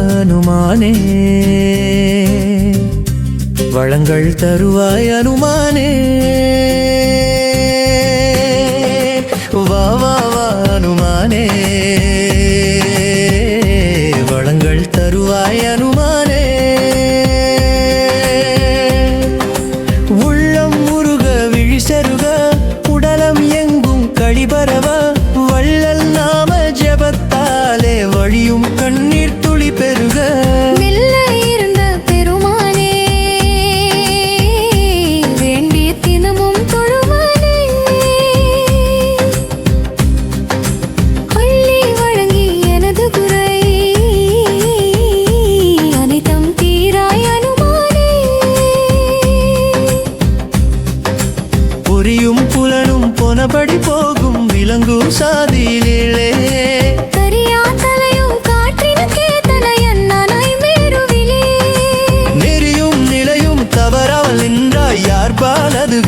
அனுமானே. வளங்கள் தருவாய் அனுமானே. வா வா வா அனுமானே. வளங்கள் தருவாய் அனுமானே. உள்ளம் முருக விழிசருக உடலம் எங்கும் கழிபரவா விலங்கும் சாதியிலே. நெறியும் நிலையும் தவறாமல் நின்றாய் யார்பால் அது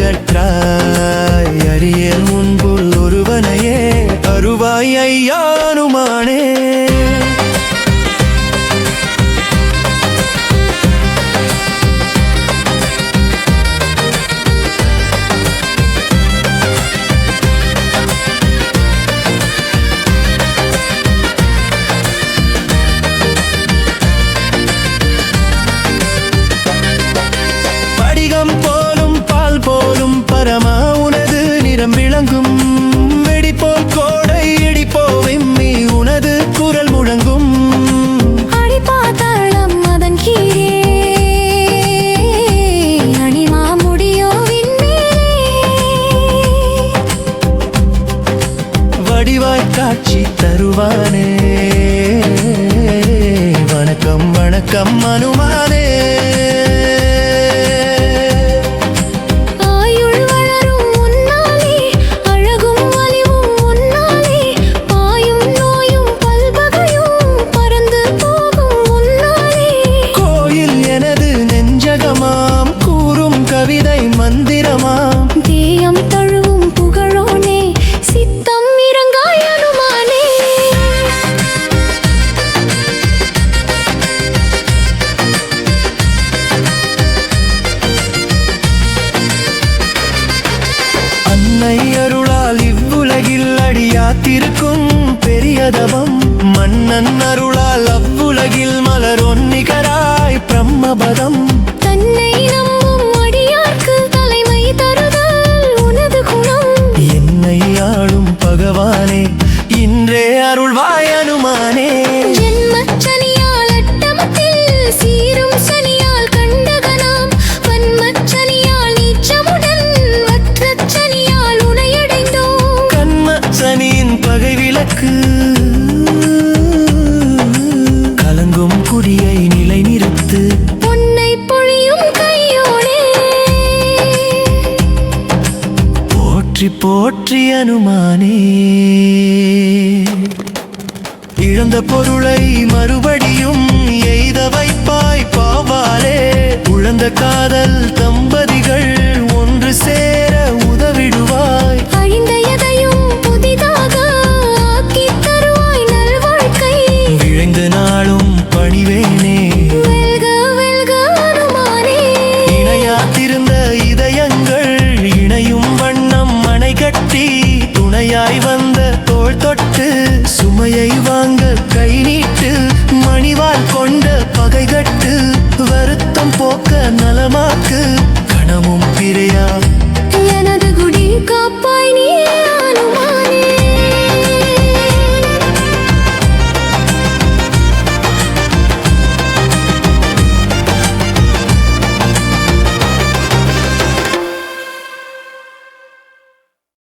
வடிவாய் காட்சி தருவானே. வணக்கம் வணக்கம் அனுமானே. உன்னை அருளால் இவ்வுலகில் அடியாத்திருக்கும் பெரியதவம். மன்னன் அருளால் அவ்வுலகில் மலர் ஒன்னிகராய் பிரம்மபதம். பகை விளக்கு கலங்கும் குடியை நிலை நிறுத்து உன்னை பொழியும் கையோடே. போற்றி போற்றி அனுமானே. இழந்த பொருளை மறுபடியும் எய்த வைப்பாய் பாவாலே. உழந்த காதல் தம்பதிகள் கரங்கள் தொட்டு சுமையை வாங்க